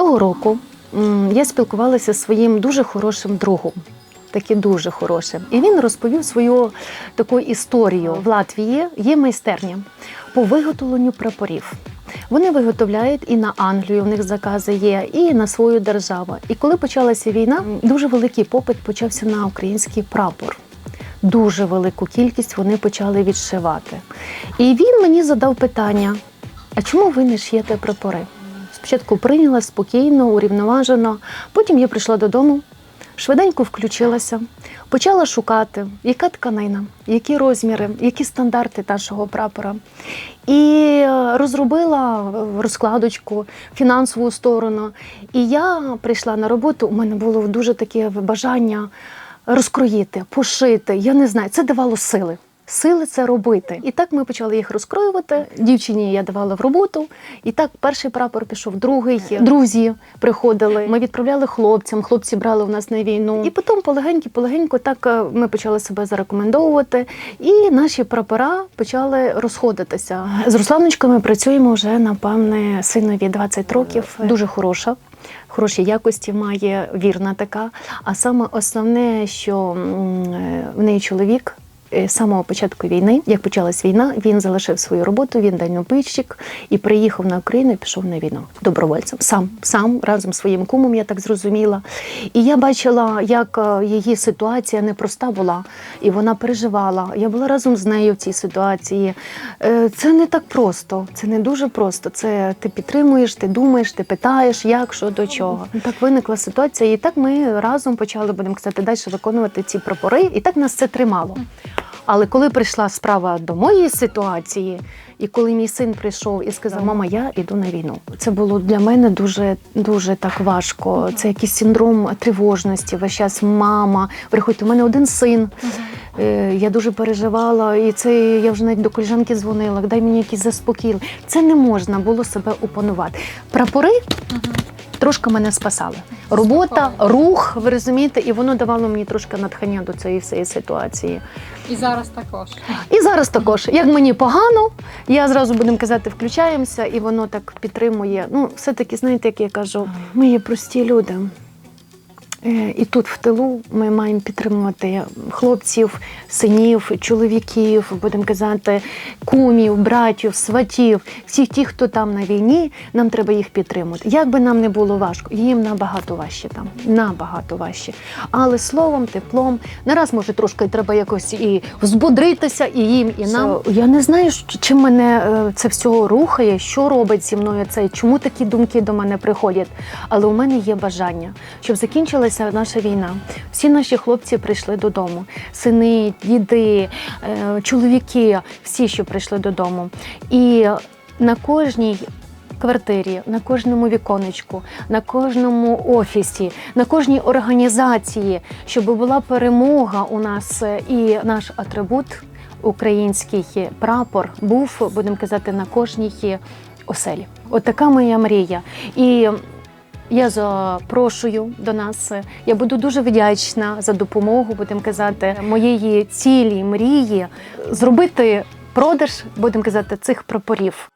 Того року я спілкувалася зі своїм дуже хорошим другом. Таки дуже хорошим. І він розповів свою таку історію. В Латвії є майстерня по виготовленню прапорів. Вони виготовляють і на Англію, в них закази є, і на свою державу. І коли почалася війна, дуже великий попит почався на український прапор. Дуже велику кількість вони почали відшивати. І він мені задав питання: а чому ви не шиєте прапори? Спочатку прийняла спокійно, урівноважено. Потім я прийшла додому, швиденько включилася, почала шукати, яка тканина, які розміри, які стандарти нашого прапора. І е, розробила е, розкладочку, фінансову сторону. І я прийшла на роботу. У мене було дуже таке бажання розкроїти, пошити. Я не знаю, це давало сили. Сили це робити. І так ми почали їх розкроювати. Дівчині я давала в роботу. І так перший прапор пішов, другий. Друзі приходили. Ми відправляли хлопцям. Хлопці брали у нас на війну. І потім полегенько, полегенько так е, ми почали себе зарекомендовувати. І наші прапора почали розходитися. З Русланочкою ми працюємо вже напевне синові 20 років. Дуже хороша. Хороші якості має, вірна така. А саме основне, що е, в неї чоловік з самого початку війни, як почалась війна, він залишив свою роботу, він дальнобойщик і приїхав на Україну і пішов на війну добровольцем. Сам, сам разом з своїм кумом, я так зрозуміла. І я бачила, як е, її ситуація непроста була, і вона переживала. Я була разом з нею в цій ситуації. Е, Це не так просто, це не дуже просто. Це ти підтримуєш, ти думаєш, ти питаєш, як, що, до чого. Так виникла ситуація, і так ми разом почали, будемо казати, далі виконувати ці прапори, і так нас це тримало. Але коли прийшла справа до моєї ситуації, і коли мій син прийшов і сказав, мама, я йду на війну, це було для мене дуже дуже так важко. Це якийсь синдром тривожності. Весь час мама, приходьте, у мене один син. Е, Я дуже переживала, і це я вже навіть до коліжанки дзвонила. Дай мені якийсь заспокій. Це не можна було себе опанувати. Прапори трошки мене спасали. Робота, рух, ви розумієте, і воно давало мені трошки натхнення до цієї всієї ситуації. І зараз також. І зараз також, як мені погано, я зразу будемо казати, включаємося, і воно так підтримує. Ну, все-таки, знаєте, як я кажу, ми є прості люди. Е, І тут в тилу ми маємо підтримувати хлопців, синів, чоловіків, будемо казати, кумів, братів, сватів, всіх тих, хто там на війні, нам треба їх підтримувати. Як би нам не було важко, їм набагато важче там, набагато важче. Але словом, теплом, не раз може трошки треба якось і взбодритися, і їм, і нам. Я не знаю, чим мене е, це всього рухає, що робить зі мною це, чому такі думки до мене приходять. Але у мене є бажання, щоб закінчилася наша війна. Всі наші хлопці прийшли додому. Сини, діди, е, чоловіки, всі, що прийшли додому. І на кожній квартирі, на кожному віконечку, на кожному офісі, на кожній організації, щоб була перемога у нас е, і наш атрибут, український прапор, був, будемо казати, на кожній оселі. От така моя мрія. І я запрошую до нас. Я буду дуже вдячна за допомогу, будемо казати, моєї цілі, мрії зробити продаж, будемо казати, цих прапорів.